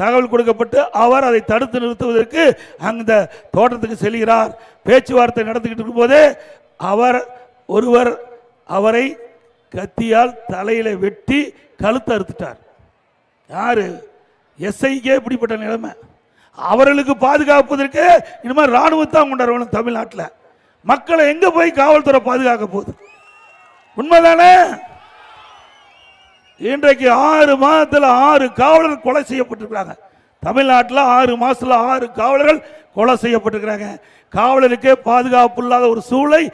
தகவல் கொடுக்கப்பட்டு அவர் அதை தடுத்து நிறுத்துவதற்கு அந்த தோட்டத்துக்கு செல்கிறார். பேச்சுவார்த்தை நடத்திக்கிட்டு இருக்கும்போதே அவர் ஒருவர் அவரை கத்தியால் தலையில் வெட்டி கழுத்து அறுத்துட்டார். யார்? எஸ்ஐக்கே இப்படிப்பட்ட நிலைமை. அவர்களுக்கு பாதுகாப்பதற்கு இனிமேல் ராணுவத்தான் கொண்டாட வேணும் தமிழ்நாட்டில். மக்களை எங்கே போய் காவல்துறை பாதுகாக்க போகுது? உண்மைதானே? இன்றைக்கு ஆறு மாதத்தில் ஆறு காவலர்கள் கொலை செய்யப்பட்டிருக்கிறாங்க. தமிழ்நாட்டில் ஆறு மாதத்தில் ஆறு காவலர்கள் கொலை செய்யப்பட்டிருக்கிறாங்க. காவலருக்கே பாதுகாப்பு இல்லாத ஒரு சூழலை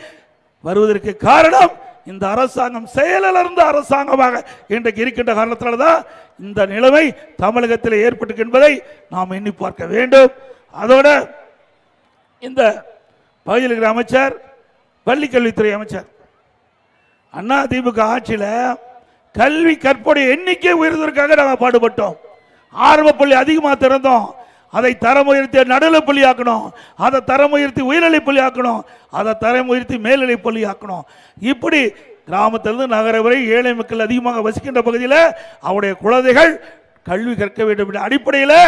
வருவதற்கு காரணம் இந்த அரசாங்கம் செயலிலிருந்து அரசாங்கமாக இன்றைக்கு இருக்கின்ற காரணத்தினால தான் இந்த நிலைமை தமிழகத்தில் ஏற்பட்டு என்பதை நாம் எண்ணி பார்க்க வேண்டும். அதோட இந்த பகுதியில் இருக்கிற அமைச்சர் பள்ளிக்கல்வித்துறை அமைச்சர் அண்ணா திமுக ஆட்சியில் கல்வி கற்புடைய எண்ணிக்கை உயர்வதற்காக நாங்கள் பாடுபட்டோம். ஆரம்ப பள்ளி அதிகமாக திறந்தோம். அதை தரம் உயர்த்தி நடுநிலை பள்ளி ஆக்கணும் அதை தரம் உயர்த்தி உயர்நிலை பள்ளி ஆக்கணும் அதை தரம் உயர்த்தி மேல்நிலை பள்ளி ஆக்கணும் இப்படி கிராமத்திலிருந்து நகர வரை ஏழை மக்கள் அதிகமாக வசிக்கின்ற பகுதியில் அவருடைய குழந்தைகள் கல்வி கற்க வேண்டும் என்ற அடிப்படையில்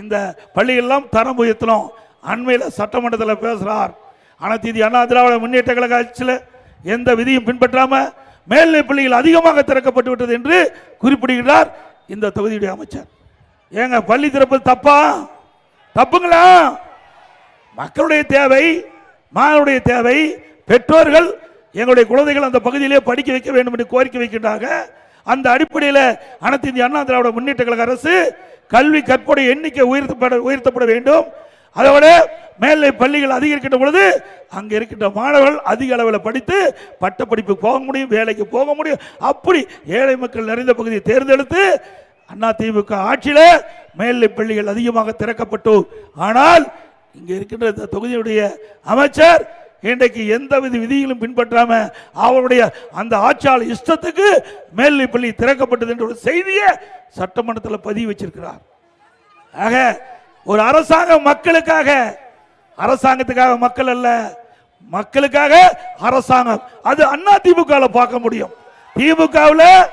இந்த பள்ளியெல்லாம் தரம் உயர்த்தணும் அண்மையில் சட்டமன்றத்தில் பேசுகிறார் ஆனால் இந்திய அண்ணா திராவிட முன்னேற்ற கழக ஆட்சியில் எந்த விதியும் பின்பற்றாமல் மேல்நிலை பள்ளிகள் அதிகமாக திறக்கப்பட்டு விட்டது என்று குறிப்பிடுகிறார் இந்த தொகுதியுடைய அமைச்சர். ஏங்க பள்ளி திறப்பது தப்பா? தப்புங்களா? மக்களுடைய தேவை மாணவருடைய தேவை பெற்றோர்கள் எங்களுடைய குழந்தைகள் அந்த பகுதியிலே படிக்க வைக்க வேண்டும் என்று கோரிக்கை வைக்கின்றாங்க அந்த அடிப்படையில் அனைத்து இந்திய அண்ணா திராவிட முன்னேற்ற கழக அரசு கல்வி கற்போடைய எண்ணிக்கை உயர்த்தப்பட உயர்த்தப்பட வேண்டும். அதோட மேல்நிலை பள்ளிகள் அதிகரிக்கின்ற பொழுது அங்கே இருக்கின்ற மாணவர்கள் அதிக அளவில் படித்து பட்ட போக முடியும் வேலைக்கு போக முடியும். அப்படி ஏழை மக்கள் நிறைந்த பகுதியை தேர்ந்தெடுத்து அண்ணா திமுக ஆட்சியில் மேல்நிலை பள்ளிகள் அதிகமாக திறக்கப்பட்டு. ஆனால் இங்கே இருக்கின்ற இந்த தொகுதியுடைய அமைச்சர் இன்றைக்கு எந்த வித விதிகளும் பின்பற்றாம அவருடைய அந்த ஆட்சியாளர் இஷ்டத்துக்கு மேல்நிலை பள்ளி திறக்கப்பட்டது என்ற ஒரு செய்தியை சட்டமன்றத்தில் பதிவு வச்சிருக்கிறார். ஆக ஒரு அரசாங்கம் மக்களுக்காக அரசாங்கத்துக்காக மக்கள் அல்ல மக்களுக்காக அரசாங்கம். அது அண்ணா திமுக பார்க்க முடியும். திமுகவில்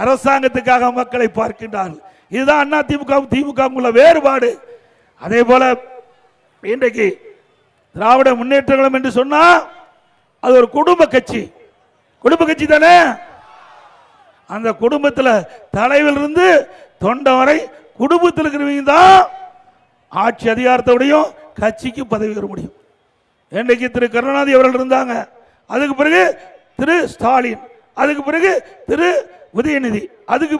அரசாங்கத்துக்காக மக்களை பார்க்கின்றார்கள். இதுதான் அண்ணா திமுக திமுக உள்ள வேறுபாடு. அதே போல இன்றைக்கு திராவிட முன்னேற்ற என்று சொன்னா அது ஒரு குடும்ப கட்சி. குடும்ப கட்சி தானே? அந்த குடும்பத்தில் தலைவில் இருந்து தொண்டை வரை குடும்பத்தில் இருக்கிறவங்க தான் ஆட்சி அதிகாரத்தோடையும் கட்சிக்கு பதவி பெற முடியும். இன்றைக்கு திரு கருணாநிதி அவர்கள் இருந்தாங்க அதுக்கு பிறகு திரு ஸ்டாலின் அதுக்கு பிறகு திரு உதயநிதி அதுக்கு